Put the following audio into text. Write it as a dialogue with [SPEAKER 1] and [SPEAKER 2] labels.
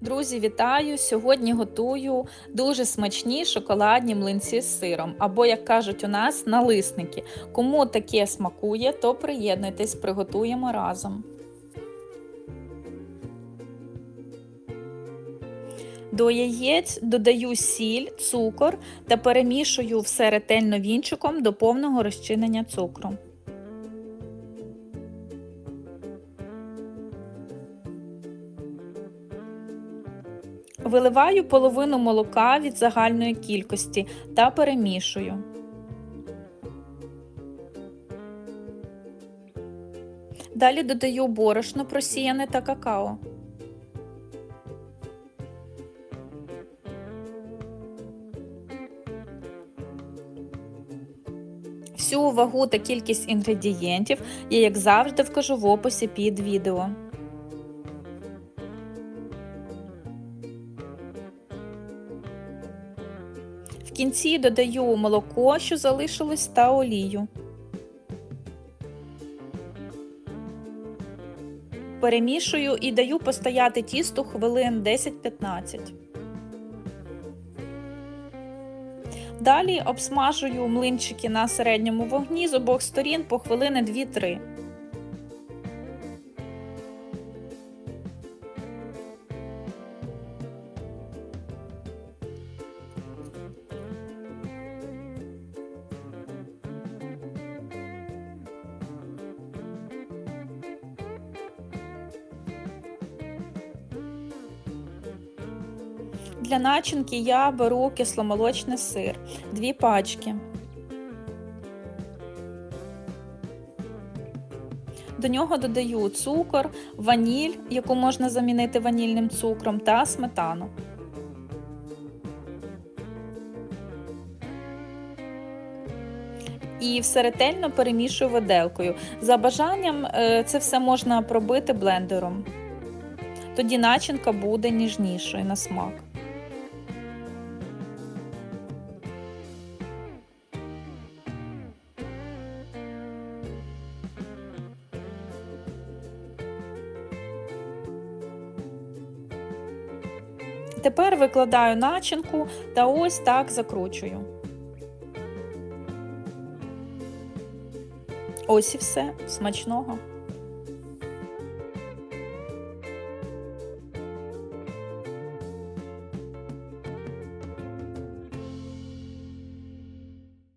[SPEAKER 1] Друзі, вітаю! Сьогодні готую дуже смачні шоколадні млинці з сиром, або, як кажуть у нас, налисники. Кому таке смакує, то приєднуйтесь, приготуємо разом. До яєць додаю сіль, цукор та перемішую все ретельно вінчиком до повного розчинення цукру. Виливаю половину молока від загальної кількості та перемішую. Далі додаю борошно просіяне та какао. Всю вагу та кількість інгредієнтів я, як завжди, вкажу в описі під відео. Кінці додаю молоко, що залишилось, та олію. Перемішую і даю постояти тісту хвилин 10-15. Далі обсмажую млинчики на середньому вогні з обох сторін по хвилини 2-3. Для начинки я беру кисломолочний сир, дві пачки. До нього додаю цукор, ваніль, яку можна замінити ванільним цукром, та сметану. І все ретельно перемішую виделкою. За бажанням е, це все можна пробити блендером. Тоді начинка буде ніжнішою на смак. Тепер викладаю начинку та ось так закручую. Ось і все смачного.